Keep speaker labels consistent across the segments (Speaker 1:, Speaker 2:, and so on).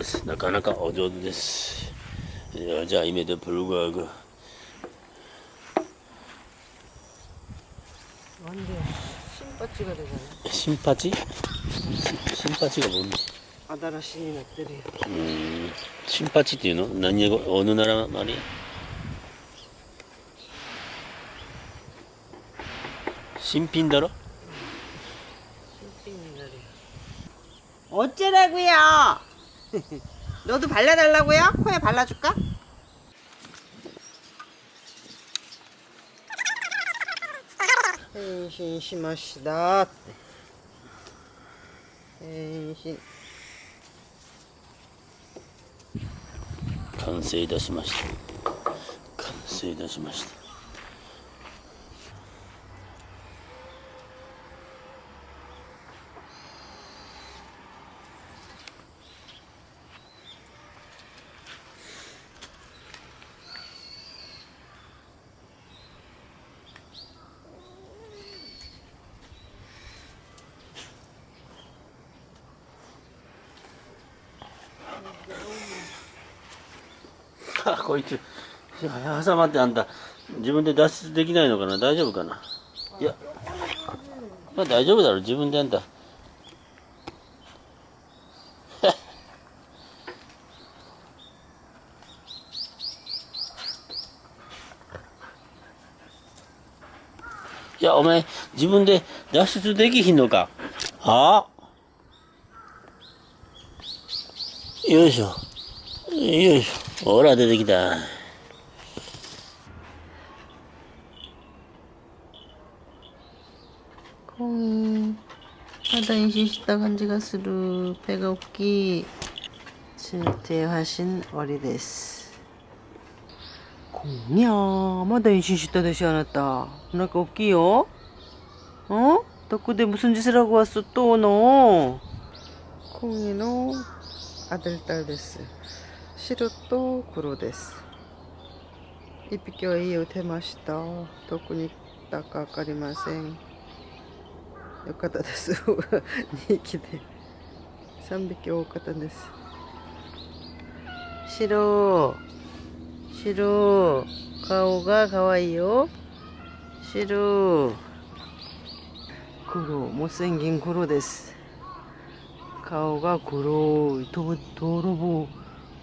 Speaker 1: お上手ですなかなかお上手です여자임에도불구하고
Speaker 2: 완전 신바찌가 되잖아.
Speaker 1: 신바지? 신바지가 뭔데?
Speaker 2: 아다라 신이 났더래요.
Speaker 1: 음, 신바지 っていうの何語어느 나라 말이야? 신핀다로?
Speaker 2: 신빙이라래요. 어쩌라고요? 너도 발라달라고요? 코에 발라줄까?変身しましたって変身
Speaker 1: 完成いたしました完成いたしました あこいつ。挟まってあんた自分で脱出できないのかな？大丈夫かな？いや。まあ大丈夫だろ自分であんた。いやお前自分で脱出できひんのか？はあ？よいしょ。よいしょ。ほら出てきた
Speaker 2: 콩이 바다 인신시다 간지가 스루 배가 없기 질퇴하신 어리데스 콩이야 마다 인신시다 되시 않았다 누나가 없기요? 어? 덕구대 무슨 짓을 하고 왔어 또너 콩이노 아들 딸 데스 白と黒です。一匹は家を出ました。どこに行ったか分かりません。よかったです。2匹で。3匹多かったです。白。白。顔が可愛いよ。白。黒。もうギン黒です。顔が黒い。と泥棒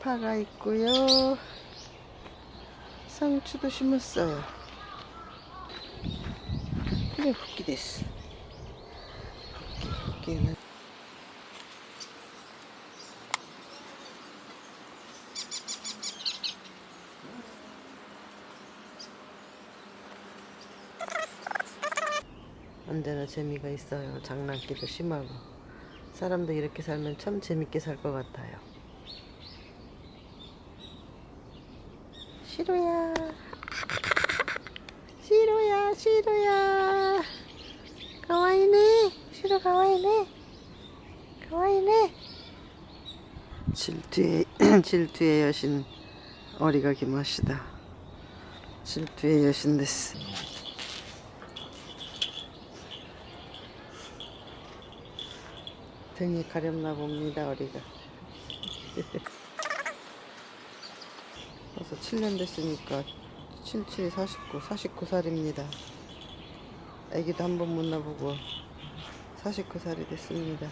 Speaker 2: 파가 있고요. 상추도 심었어요. 이게 붓기 됐어. 붓기, 붓기는. 언제나 재미가 있어요. 장난기도 심하고. 사람도 이렇게 살면 참 재밌게 살 것 같아요. 시로야. 시로야, 시로야. 가와이네. 시로 가와이네. 가와이네. 질투의, 질투의 여신, 어리가 기마시다. 질투의 여신 됐어. 등이 가렵나 봅니다, 어리가. 벌써 7년 됐으니까 77, 49, 49살입니다. 애기도 한번못 나보고 49살이 됐습니다.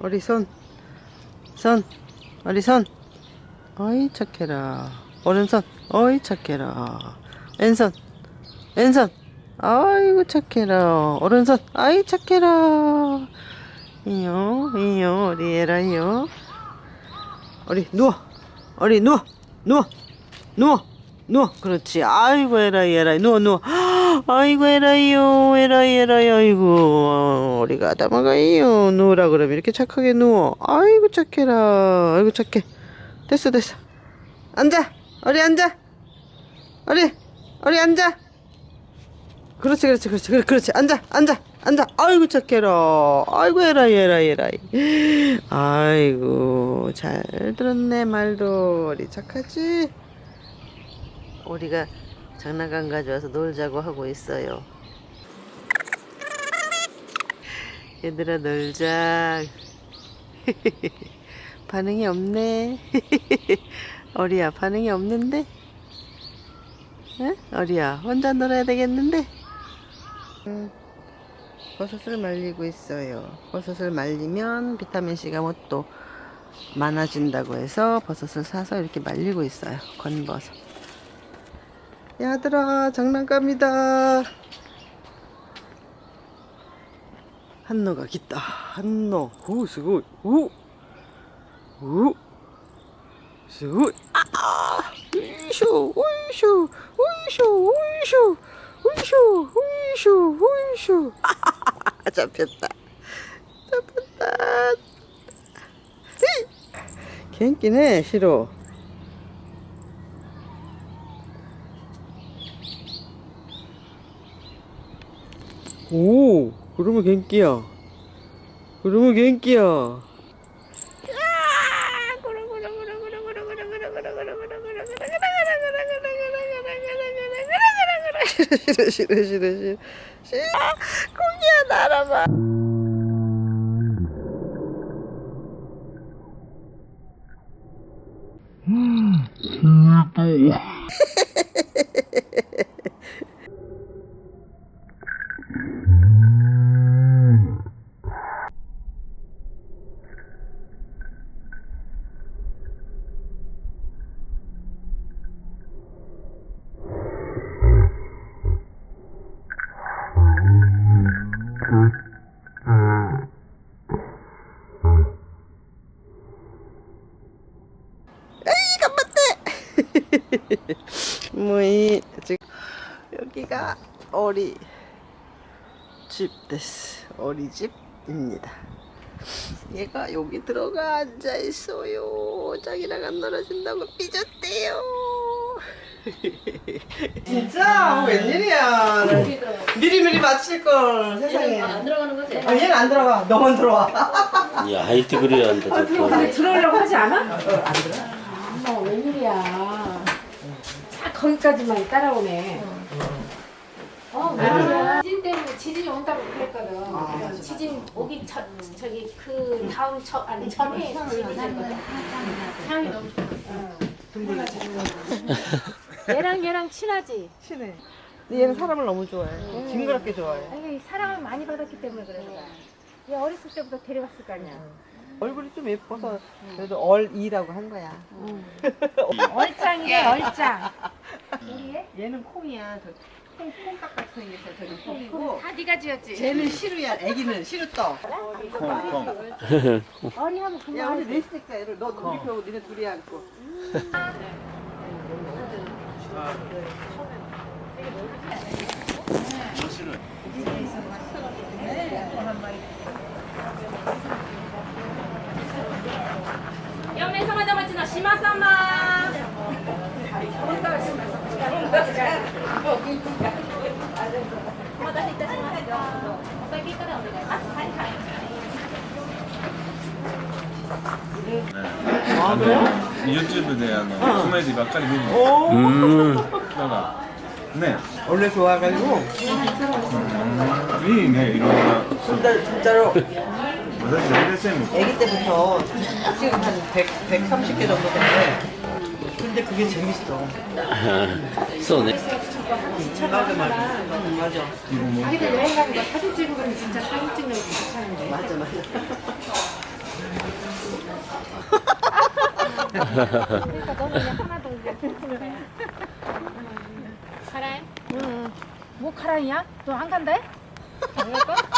Speaker 2: 어리 손, 손, 어리 손. 어이 착해라. 오른손, 어이 착해라. 왼손, 왼손. 아이고 착해라. 오른손, 아이 착해라. 이요, 이요, 우리 애라요. 어리 누워. 어리 누워. 누워. 누워. 누워. 그렇지. 아이고 에라이 에라이. 누워 누워. 아이고 에라이요. 에라이 에라이. 아이고. 어, 우리가 아담아가이요. 누우라 그러면 이렇게 착하게 누워. 아이고 착해라. 아이고 착해. 됐어 됐어. 앉아. 어리 앉아. 어리 어리 앉아 그렇지 그렇지 그렇지. 그렇지, 그렇지. 앉아 앉아 앉아. 아이고 착해라 아이고 에라이 에라이 에라이. 아이고 잘 들었네 말도. 우리 착하지? 우리가 장난감 가져와서 놀자고 하고 있어요. 얘들아 놀자. 반응이 없네. 어리야 반응이 없는데? 응? 어리야 혼자 놀아야 되겠는데? 음, 버섯을 말리고 있어요. 버섯을 말리면 비타민C가 뭐 또 많아진다고 해서 버섯을 사서 이렇게 말리고 있어요. 건버섯. 야들아 장난감이다. 한노가 깃다. 한노. 오 스고이 오오 스고이 아. 으이쇼 으이쇼 으이쇼 으이쇼 으이쇼 으이쇼 으이쇼 잡혔다. 잡혔다. 갱기네 싫어 오, 그러면 갱기야. 그러면 갱기야. 싫어 싫어 싫 어 지금 여기가 어리 집 됐어. 어리 집입니다. 얘가 여기 들어가 앉아 있어요. 자기랑 안 놀아준다고 삐졌대요. 진짜? 웬일이야. 미리미리 맞힐 걸 세상에.
Speaker 3: 안 들어가는 거지?
Speaker 2: 아, 얘는 안 들어가. 너만 들어와.
Speaker 1: 야 하이트 그려야 한다 자꾸.
Speaker 3: 들어오려고 하지 않아? 어머 웬일이야. 딱 거기까지만 따라오네. 어, 왜 지진 때문에 지진이 온다고 그랬거든. 지진 오기 전 저기 그 다음 저 아니 전에 지진이 났거든. 향이 너무 좋아. 얘랑 얘랑 친하지.
Speaker 2: 친해. 근데 얘는 사람을 너무 좋아해. 징그럽게 좋아해.
Speaker 3: 아니 사랑을 많이 받았기 때문에 그래. 얘 어렸을 때부터 데려갔을 거 아니야.
Speaker 2: 얼굴이 좀 예뻐서 그래도 얼이라고 한 거야.
Speaker 3: 얼짱이래 얼짱.
Speaker 2: 얘는 콩이야. 저 콩, 콩깍 같은 생겼어. 저기 콩이고.
Speaker 3: 다 네가 지었지.
Speaker 2: 쟤는 시루야. 애기는 시루 떠.
Speaker 3: 콩콩 아니 하면
Speaker 2: 야, 우리 넷이 찍자. 너 둘이 펴고 니네 둘이 앉고.
Speaker 3: 실은 4名様ちの島様。お待まま、
Speaker 4: YouTube であの、コメディばっかり見るのだからね。
Speaker 2: 俺と別れを。
Speaker 4: いいね、いろんな。
Speaker 2: 애기 때부터 지금 한 100, 130개 정도 되는데 근데 그게 재밌어.
Speaker 1: 쏘네.
Speaker 2: 차가게 말고. 맞아.
Speaker 3: 자기들 여행 가는 거 사진 찍으면 진짜 사진 찍는 거 괜찮은데.
Speaker 2: 맞아, 맞아.
Speaker 3: 그러니까 너는 그냥 하나도 그래. 카라이? 응. 뭐 카라이야? 너 안 간다? 안
Speaker 2: 갈까?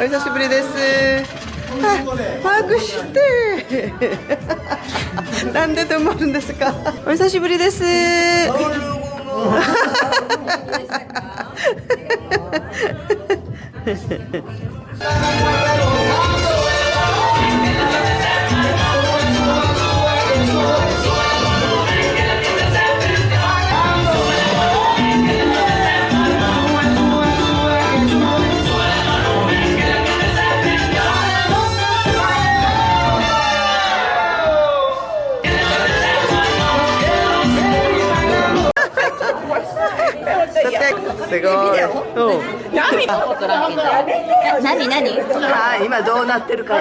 Speaker 2: お久しぶりです。はい早くして。なんで止まるんですか？お久しぶりです
Speaker 5: 何？何
Speaker 2: あー今どうなってるか